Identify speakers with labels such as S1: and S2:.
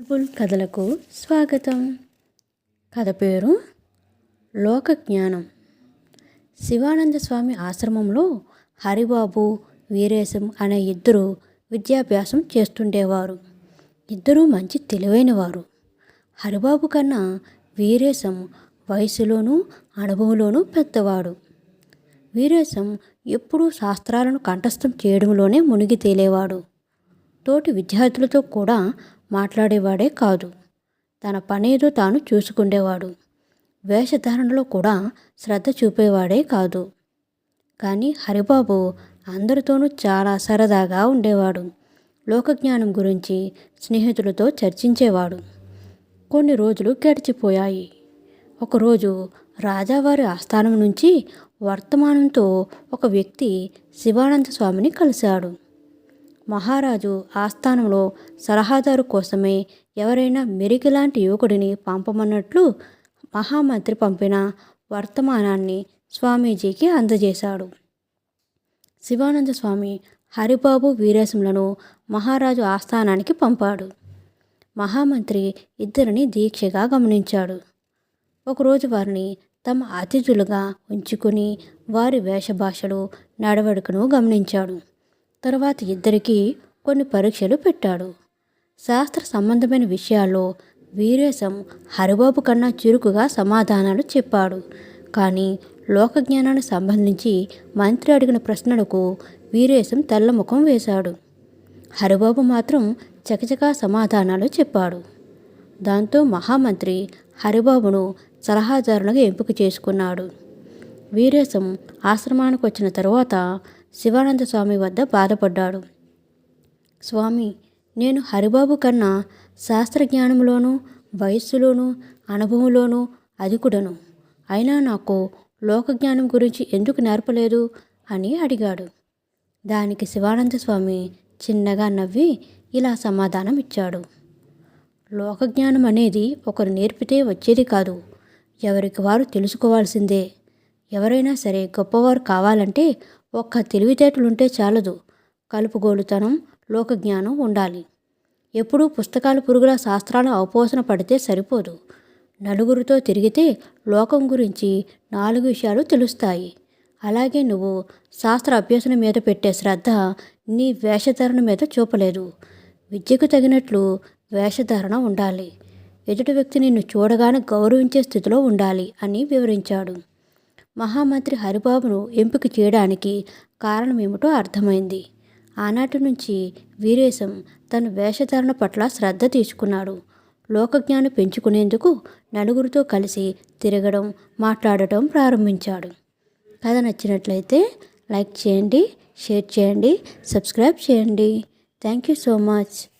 S1: Bull కథలకు స్వాగతం. కథ పేరు లోక జ్ఞానం. శివానంద స్వామి ఆశ్రమంలో హరిబాబు వీరేశం అనే ఇద్దరు విద్యాభ్యాసం చేస్తుండేవారు. ఇద్దరూ మంచి తెలివైనవారు. హరిబాబు కన్నా వీరేశం వయసులోనూ అనుభవంలోనూ పెద్దవాడు. వీరేశం ఎప్పుడూ శాస్త్రాలను కంఠస్థం చేయడంలోనే మునిగి తేలేవాడు. తోటి విద్యార్థులతో కూడా మాట్లాడేవాడే కాదు. తన పనేదో తాను చూసుకుండేవాడు. వేషధారణలో కూడా శ్రద్ధ చూపేవాడే కాదు. కానీ హరిబాబు అందరితోనూ చాలా సరదాగా ఉండేవాడు. లోకజ్ఞానం గురించి స్నేహితులతో చర్చించేవాడు. కొన్ని రోజులు గడిచిపోయాయి. ఒకరోజు రాజావారి ఆస్థానం నుంచి వర్తమానంతో ఒక వ్యక్తి శివానంద స్వామిని కలిశాడు. మహారాజు ఆస్థానంలో సలహాదారు కోసమే ఎవరైనా మెరికి లాంటి యువకుడిని పంపమన్నట్లు మహామంత్రి పంపిన వర్తమానాన్ని స్వామీజీకి అందజేశాడు. శివానంద స్వామి హరిబాబు వీరేశంలను మహారాజు ఆస్థానానికి పంపాడు. మహామంత్రి ఇద్దరిని దీక్షగా గమనించాడు. ఒకరోజు వారిని తమ అతిథులుగా ఉంచుకుని వారి వేషభాషలు నడవడికను గమనించాడు. తర్వాత ఇద్దరికీ కొన్ని పరీక్షలు పెట్టాడు. శాస్త్ర సంబంధమైన విషయాల్లో వీరేశం హరిబాబు కన్నా చురుకుగా సమాధానాలు చెప్పాడు. కానీ లోకజ్ఞానానికి సంబంధించి మంత్రి అడిగిన ప్రశ్నలకు వీరేశం తెల్లముఖం వేశాడు. హరిబాబు మాత్రం చకచకా సమాధానాలు చెప్పాడు. దాంతో మహామంత్రి హరిబాబును సలహాదారులుగా ఎంపిక చేసుకున్నాడు. వీరేశం ఆశ్రమానికి వచ్చిన తరువాత శివానంద స్వామి వద్ద బాధపడ్డాడు. స్వామి నేను హరిబాబు కన్నా శాస్త్రజ్ఞానంలోనూ వయస్సులోనూ అనుభవంలోనూ అధికుడను. అయినా నాకు లోకజ్ఞానం గురించి ఎందుకు నేర్పలేదు? అని అడిగాడు. దానికి శివానంద స్వామి చిన్నగా నవ్వి ఇలా సమాధానం ఇచ్చాడు. లోకజ్ఞానం అనేది ఒకరు నేర్పితే వచ్చేది కాదు. ఎవరికి వారు తెలుసుకోవాల్సిందే. ఎవరైనా సరే గొప్పవారు కావాలంటే ఒక్క తెలివితేటలుంటే చాలదు. కలుపుగోలుతనం లోకజ్ఞానం ఉండాలి. ఎప్పుడూ పుస్తకాలు పురుగుల శాస్త్రాల అవపోసన పడితే సరిపోదు. నలుగురితో తిరిగితే లోకం గురించి నాలుగు విషయాలు తెలుస్తాయి. అలాగే నువ్వు శాస్త్ర అభ్యసన మీద పెట్టే శ్రద్ధ నీ వేషధారణ మీద చూపలేదు. విద్యకు తగినట్లు వేషధారణ ఉండాలి. ఎదుటి వ్యక్తి నిన్ను చూడగానే గౌరవించే స్థితిలో ఉండాలి అని వివరించాడు. మహామంత్రి హరిబాబును ఎంపిక చేయడానికి కారణమేమిటో అర్థమైంది. ఆనాటి నుంచి వీరేశం తన వేషధారణ పట్ల శ్రద్ధ తీసుకున్నాడు. లోకజ్ఞానం పెంచుకునేందుకు నలుగురితో కలిసి తిరగడం మాట్లాడటం ప్రారంభించాడు. కథ నచ్చినట్లయితే లైక్ చేయండి షేర్ చేయండి సబ్స్క్రైబ్ చేయండి. Thank you so much.